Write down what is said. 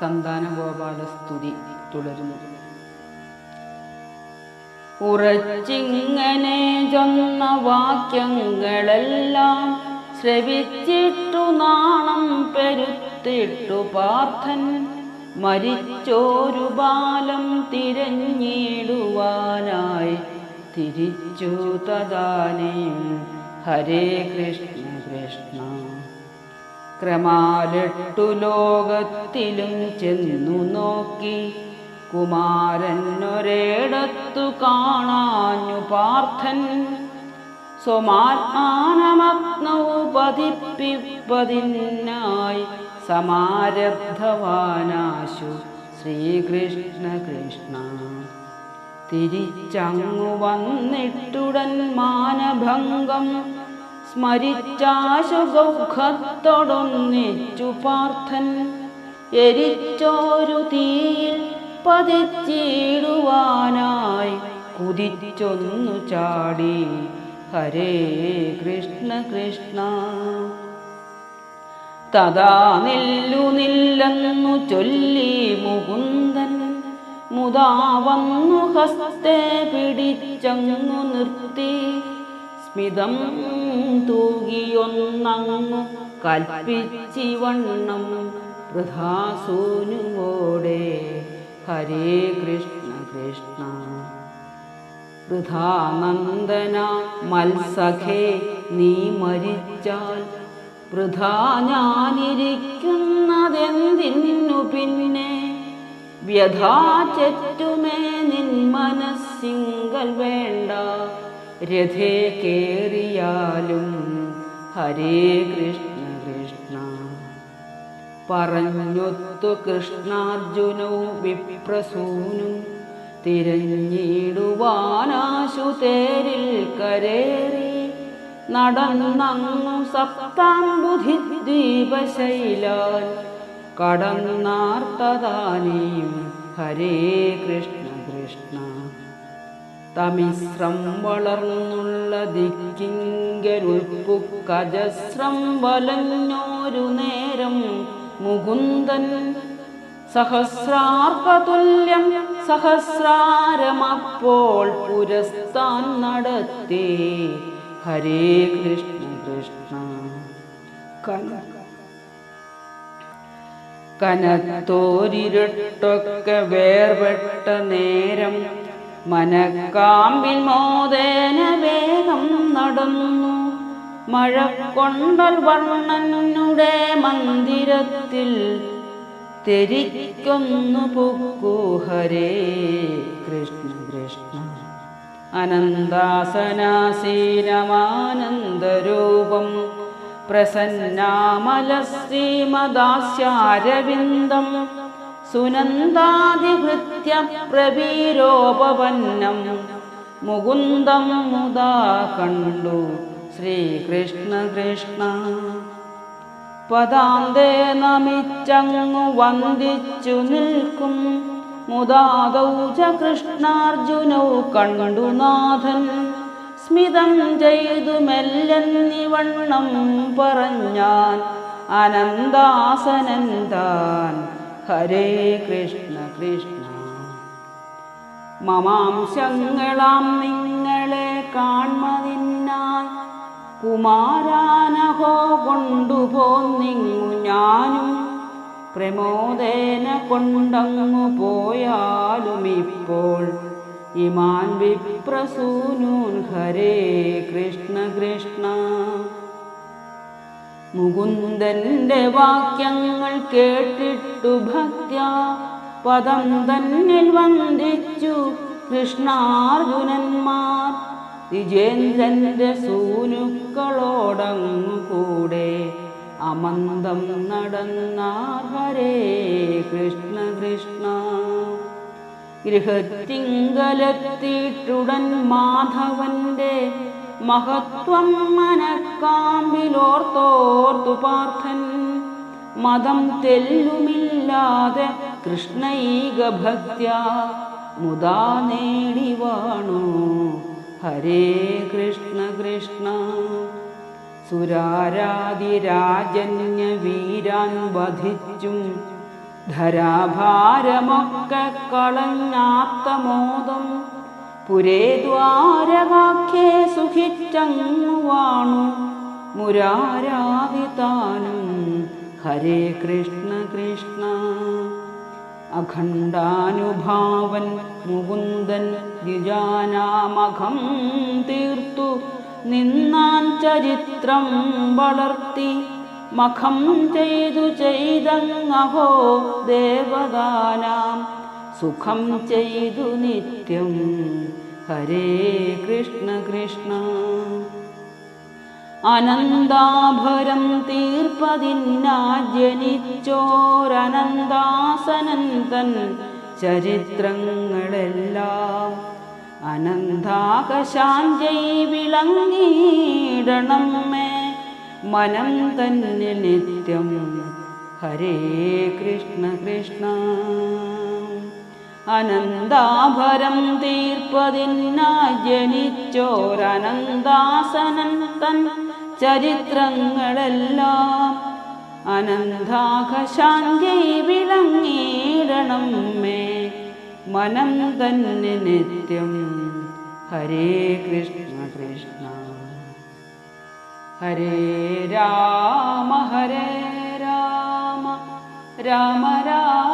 സന്താനഗോപാലസ്തുതി തുടരുന്നു. ഉറച്ചിങ്ങനെ ചൊന്ന വാക്യങ്ങളെല്ലാം ശ്രവിച്ചിട്ടു നാണം പെരുത്തിട്ടു പാർത്ഥൻ. മരിച്ചോരു ബാലം തിരഞ്ഞിടുവാനായി തിരിച്ചു തദാനേ ഹരേ കൃഷ്ണ കൃഷ്ണ. ക്രമാലെട്ടു ലോകത്തിലും ചെന്നു നോക്കി. കുമാരനൊരേടത്തു കാണാഞ്ഞു പാർത്ഥൻ. സ്വമാത്മാനമഗ്നൗ പതിപ്പിപ്പതിനായി സമാരബ്ധവാനാശു ശ്രീകൃഷ്ണ കൃഷ്ണ. തിരിച്ചങ്ങു വന്നിട്ടുടൻ മാനഭംഗം സ്മരിച്ചാശു ഗൗഖത്തോടൊന്നിച്ചു പാർത്ഥൻ. എരിച്ചോരു തീയിൽ പതിച്ചിടുവാനായി കുതിച്ചൊന്നു ചാടി ഹരേ കൃഷ്ണ കൃഷ്ണ. തഥാ നില്ലു നില്ലെന്നു ചൊല്ലി മുകുന്ദൻ. മുതാ വന്നു ഹസ്തേ പിടിച്ചങ്ങു നിർത്തി. സ്മിതം തൂകിയൊന്നങ്ങു കൽപ്പിച്ചിവണ്ണം വൃഥാസൂനുവോടെ. ഹരേ കൃഷ്ണ കൃഷ്ണ. വൃഥാനന്ദന മത്സഖേ നീ മരിച്ചാൽ വൃഥാ ഞാനിരിക്കുന്നതെന്തിനു പിന്നെ? വ്യഥാ ചെറ്റുമേ നിൻ മനസ്സിങ്കൽ വേണ്ട. രഥേ കേറിയാലും ഹരേ കൃഷ്ണ കൃഷ്ണ. പറഞ്ഞൊത്തു കൃഷ്ണാർജുനവും വിപ്രസൂനും തിരഞ്ഞിടുവാനാശു തേരിൽ കരേറി നടന്നങ്ങു സപ്താംബുധിദ്വീപശൈലാൽ കടന്നാർത്തദാനീം ഹരേ കൃഷ്ണ കൃഷ്ണ. തമിശ്രം വളർന്നുള്ള ദിക്കിങ്കരുൾപ്പുക്കജസ്രം വലഞ്ഞോരു നേരം മുകുന്ദൻ. സഹസ്രാർക്കതുല്യം സഹസ്രാരമപ്പോൾ പുരസ്താൻ നടത്തി. ഹരേ കൃഷ്ണ കൃഷ്ണ. കന കനത്തോരിരുട്ടൊക്കെ വേർപെട്ട നേരം മനക്കാമ്പിൽ മോദേന വേഗം നടന്നു. മഴ കൊണ്ടൽ വർണനുടെ മന്ദിരത്തിൽ തെരിക്കൊന്നു പൊക്കൂ. ഹരേ കൃഷ്ണ കൃഷ്ണ. അനന്താസനാസീനമാനന്ദരൂപം. പ്രസന്നാമലശ്രീമദാസ്യാരവിന്ദം സുനന്ദാതിഭൃത്യ പ്രവീരോപവന്നം മുകുന്ദം മുദാ കണ്ടു ശ്രീകൃഷ്ണ കൃഷ്ണ. പദാന്തേ നമിച്ചങ്ങു വന്ദിച്ചു നിൽക്കും മുദാദൗജ കൃഷ്ണാർജുനൗ കണ്ടു നാഥൻ. സ്മിതം ചെയ്തു മെല്ലെന്നിവണ്ണം പറഞ്ഞാൻ അനന്താസനന്താൻ ഹരേ കൃഷ്ണ കൃഷ്ണ. മമാംശങ്ങളാം നിങ്ങളെ കാൺമതിനായി കുമാരാനഹോ കൊണ്ടുപോന്നിങ്ങു ഞാനും പ്രമോദേന കൊണ്ടങ്ങു പോയാലും ഇപ്പോൾ ഇമാൻ വിപ്രസൂനൂൻ ഹരേ കൃഷ്ണ കൃഷ്ണ. മുകുന്ദന്റെ വാക്യങ്ങൾ കേട്ടിട്ടു ഭക്യ പദം തന്നിൽ വന്ദിച്ചു കൃഷ്ണാർജുനന്മാർ. വിജേന്ദ്രന്റെ സൂനുക്കളോടങ്ങു കൂടെ അമന്തം നടന്ന ഹരേ കൃഷ്ണ കൃഷ്ണ. ഗൃഹത്തിങ്കലെത്തിയിട്ടുടൻ മാധവന്റെ മഹത്വം മനക്കാമ്പിലോർത്തോർത്തു പാർത്ഥൻ. മതം തെല്ലുമില്ലാതെ കൃഷ്ണൈക ഭക്ത്യ മുതാ നേടിവാണു. ഹരേ കൃഷ്ണ കൃഷ്ണ. സുരാരാതിരാജന്യ വീരാൻ വധിച്ചും ധരാഭാരമൊക്കെ കളഞ്ഞാത്ത മോദം പുരേ ദ്വാരകാഖ്യേ സുഖിച്ചങ്ങു വാണു. മുരാരാതിതാനും ഹരേ കൃഷ്ണ കൃഷ്ണ. അഖണ്ഡാനുഭാവൻ മുകുന്ദൻ ദ്വിജാനാമഖം തീർത്തു. നിന്നാൻ ചരിത്രം വളർത്തി. മഖം ചെയ്തു ചെയ്തങ്ങഹോ ദേവദാനാം സുഖം ചെയ്തു നിത്യം. ഹരേ കൃഷ്ണ കൃഷ്ണ. അനന്താഭരം തീർപ്പതിന്നാജനിച്ചോരനന്താസനന്തൻ ചരിത്രങ്ങളെല്ലാം അനന്താകശാഞ്ചൈ വിളങ്ങിയിടണം മേ മനം തന്നെ നിത്യം. ഹരേ കൃഷ്ണ കൃഷ്ണ. അനന്താഭരം തീർപ്പതിന്നാജനിച്ചോരനന്താസനൻ തൻ ചരിത്രങ്ങളെല്ലാം അനന്താഘശാന്തി വിളങ്ങിയിടണം മേ മനം തന്നെ നിത്യം ഹരേ കൃഷ്ണ കൃഷ്ണ. ഹരേ രാമ ഹരേ രാമ. രാമ രാമ.